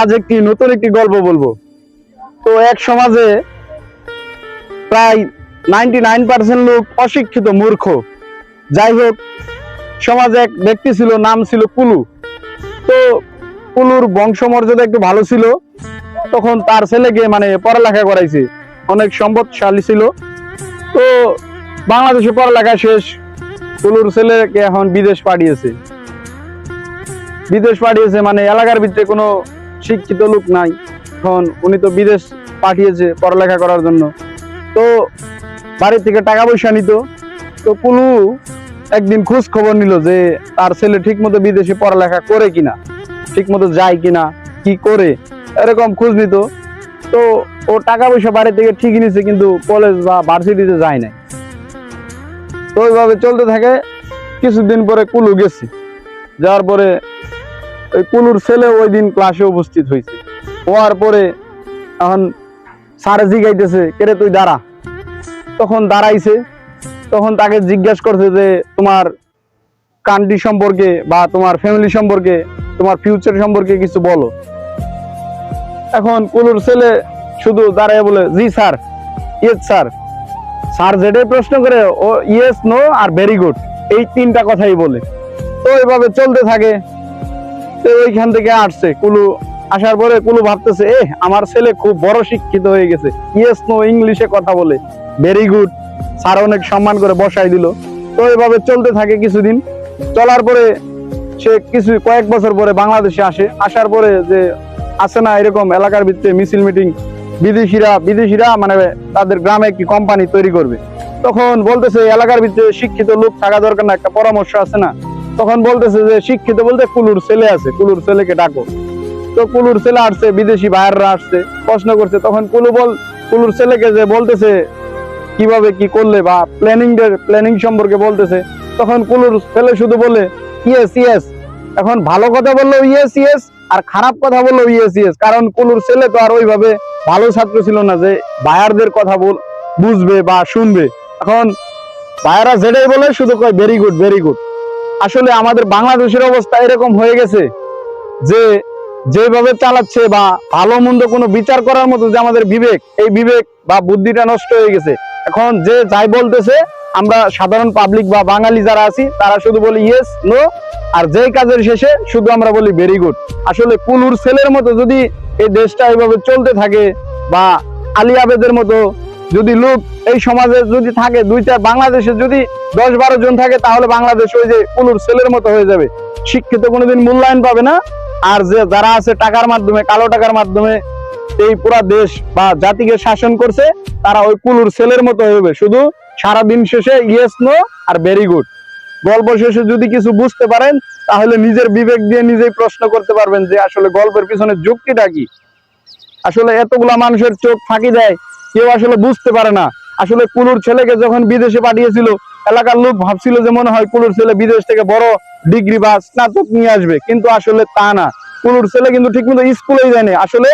আজ একটি নতুন একটি গল্প বলব। তো এক সমাজে প্রায় নাইনটি নাইন পার্সেন্ট লোক অশিক্ষিত, মূর্খ। যাই হোক, সমাজে এক ব্যক্তি ছিল, নাম ছিল কুলু। তো কুলুর বংশমর্যাদা একটু ভালো ছিল। তখন তার ছেলেকে মানে পড়ালেখা করাইছে। অনেক সম্পদশালী ছিল। তো বাংলাদেশে পড়ালেখা শেষ, কুলুর ছেলেকে এখন বিদেশ পাঠিয়েছে। বিদেশ পাঠিয়েছে মানে এলাকার ভিতরে কোনো শিক্ষিত লোক নাই। এখন উনি তো বিদেশ পাঠিয়েছে পড়ালেখা করার জন্য। তো বাড়ি থেকে টাকা পয়সা নিত। তো কুলু একদিন খোঁজ খবর নিল যে তার ছেলে ঠিক মতো বিদেশে পড়ালেখা করে কিনা ঠিক মতো যায় কিনা, কি করে, এরকম খোঁজ নিত। তো ও টাকা পয়সা বাড়ি থেকে ঠিকই নিছে কিন্তু কলেজ বা ভার্সিটিতে যায় নাই। তো ওইভাবে চলতে থাকে। কিছুদিন পরে কুলু গেছে। যাওয়ার পরে ওই কুলুর ছেলে ওই দিন ক্লাসে উপস্থিত হয়েছে হওয়ার পরে এখন স্যারে জিগাইতেছে কেরে তুই দাঁড়া। তখন দাঁড়াইছে, তখন তাকে জিজ্ঞাসা করছে যে, তোমার কান্ট্রি সম্পর্কে বা তোমার ফ্যামিলি সম্পর্কে, তোমার ফিউচার সম্পর্কে কিছু বলো। এখন কুলুর ছেলে শুধু দাঁড়ায় বলে, জি স্যার ইয়েস স্যার স্যার যেটাই প্রশ্ন করে, ও ইয়েস নো আর ভেরি গুড এই তিনটা কথাই বলে। তো এইভাবে চলতে থাকে। তো ওইখান থেকে আসছে। কুলু আসার পরে কুলু ভাবতেছে এ আমার ছেলে খুব বড় শিক্ষিত হয়ে গেছে। ইয়েস নো ইংলিশে কথা বলে। ভেরি গুড স্যার অনেক সম্মান করে বসাই দিল। তো এইভাবে চলতে থাকে কিছুদিন। চলার পরে সে কিছু কয়েক বছর পরে বাংলাদেশে আসে। আসার পরে যে আসে না এরকম এলাকার ভিতরে মিছিল মিটিং, বিদেশিরা বিদেশিরা মানে তাদের গ্রামে একটি কোম্পানি তৈরি করবে। তখন বলতেছে, এলাকার ভিতরে শিক্ষিত লোক থাকা দরকার না, একটা পরামর্শ আছে না? তখন বলতেছে যে, শিক্ষিত বলতে কুলুর ছেলে আছে, কুলুর ছেলেকে ডাকো। তো কুলুর ছেলে আসছে, বিদেশি বাইররা আসছে, প্রশ্ন করছে, তখন কুলু বল, কুলুর ছেলেকে যে বলতেছে, কীভাবে কি করলে বা প্ল্যানিং প্ল্যানিং সম্পর্কে বলতেছে, তখন কুলুর ছেলে শুধু বলে ইয়েস ইয়েস এখন ভালো কথা বলল ইয়েস ইয়েস আর খারাপ কথা বলল ইয়েস ইয়েস কারণ কুলুর ছেলে তো আর ওইভাবে ভালো ছাত্র ছিল না যে বায়ারদের কথা বুঝবে বা শুনবে। এখন বায়ারা যেটাই বলে, শুধু কয় ভেরি গুড ভেরি গুড আসলে আমাদের বাংলাদেশের অবস্থা এরকম হয়ে গেছে যে যেভাবে চালাচ্ছে বা ভালো মন্দ কোনো বিচার করার মতো যে আমাদের বিবেক, এই বিবেক বা বুদ্ধিটা নষ্ট হয়ে গেছে। এখন যে যাই বলতেছে, আমরা সাধারণ পাবলিক বা বাঙালি যারা আছি, তারা শুধু বলি ইয়েস নো আর যেই কাজের শেষে শুধু আমরা বলি ভেরি গুড আসলে কুলুর ছেলের মতো যদি এই দেশটা এইভাবে চলতে থাকে বা আলী আবেদের মতো যদি লোক এই সমাজে যদি থাকে, দুইটা বাংলাদেশে যদি দশ বারো জন থাকে, তাহলে বাংলাদেশ ওই যে কুলুর ছেলের মতো হয়ে যাবে। শিক্ষিত কোনোদিন মূল্যায়ন পাবে না। আর যে যারা আছে টাকার মাধ্যমে, কালো টাকার মাধ্যমে এই পুরা দেশ বা জাতিকে শাসন করছে, তারা ওই কুলুর ছেলের মতো যাবে। শুধু সারা দিন শেষে ইয়েস নো আর ভেরি গুড গল্প শেষে যদি কিছু বুঝতে পারেন, তাহলে নিজের বিবেক দিয়ে নিজেই প্রশ্ন করতে পারবেন যে আসলে গল্পের পিছনে যুক্তিটা কি? আসলে এতগুলা মানুষের চোখ ফাঁকি দেয় কেউ আসলে বুঝতে পারে না। আসলে কুলুর ছেলেকে যখন বিদেশে পাঠিয়েছিল, এলাকার লোক ভাবছিল যে মনে হয় কুলুর ছেলে বিদেশ থেকে বড় ডিগ্রি বা স্নাতক নিয়ে আসবে, কিন্তু আসলে তা না। কুলুর ছেলে কিন্তু ঠিকমতো স্কুলেই যায়নি। আসলে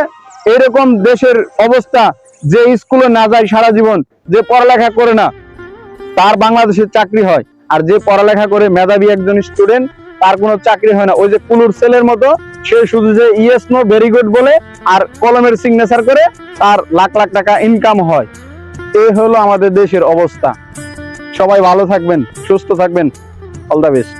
এরকম দেশের অবস্থা যে স্কুলে না যায় সারা জীবন, যে পড়ালেখা করে না, তার বাংলাদেশের চাকরি হয়। আর যে পড়ালেখা করে মেধাবী একজন স্টুডেন্ট তার কোনো চাকরি হয় না। ওই যে কুলুর ছেলের মতো সে শুধু যে ইয়েস নো ভেরি গুড বলে আর কলমের সিগনেচার করে তার লাখ লাখ টাকা ইনকাম হয়। এ হলো আমাদের দেশের অবস্থা। সবাই ভালো থাকবেন, সুস্থ থাকবেন। All the best